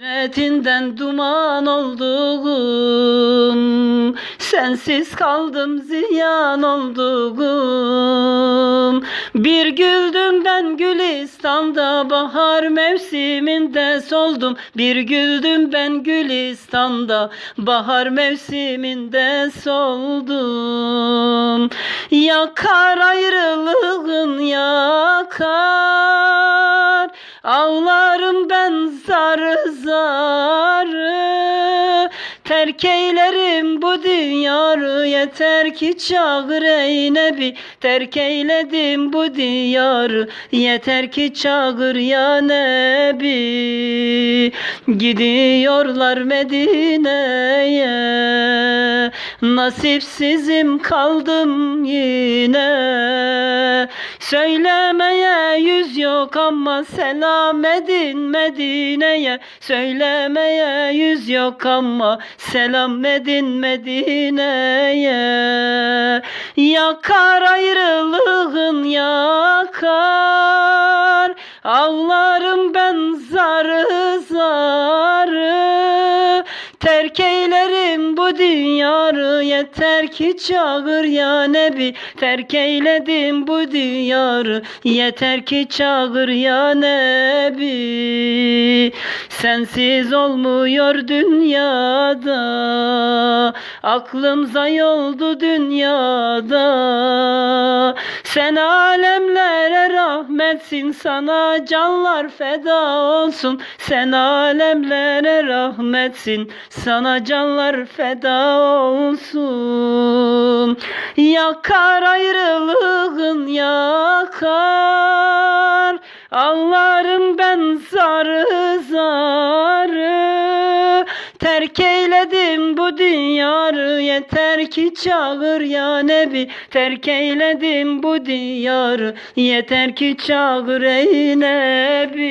Hasretinden duman oldum Sensiz kaldım ziyan oldum Bir güldüm ben Gülistan'da Bahar mevsiminde soldum. Bir güldüm ben Gülistan'da Bahar mevsiminde soldum. Yakar ayrılığın yakar Ağlarım ben zarı zarı Terk eylerim bu diyarı. Yeter ki çağır ey nebi Terk eyledim bu diyarı. Yeter ki çağır ya nebi. Gidiyorlar Medine'ye Nasipsizim kaldım yine. Söylemeye yüz yok ama selam edin Medine'ye. Söylemeye yüz yok ama selam edin Medine'ye. Yakar ayrılığın yakar. Ağlarım ben zarı zarı. Terk eylerim bu diyarı Yeter ki çağır ya nebi. Terk eyledim bu diyarı Yeter ki çağır ya nebi. Sensiz olmuyor dünyada Aklım zay oldu dünyada. Sen rahmetsin Sana canlar feda olsun. Sen alemlere rahmetsin Sana canlar feda olsun. Yakar ayrılığın yakar Ağlarım ben zarı Terk eyledim bu diyarı Yeter ki çağır ya nebi. Terk eyledim bu diyarı Yeter ki çağır ey nebi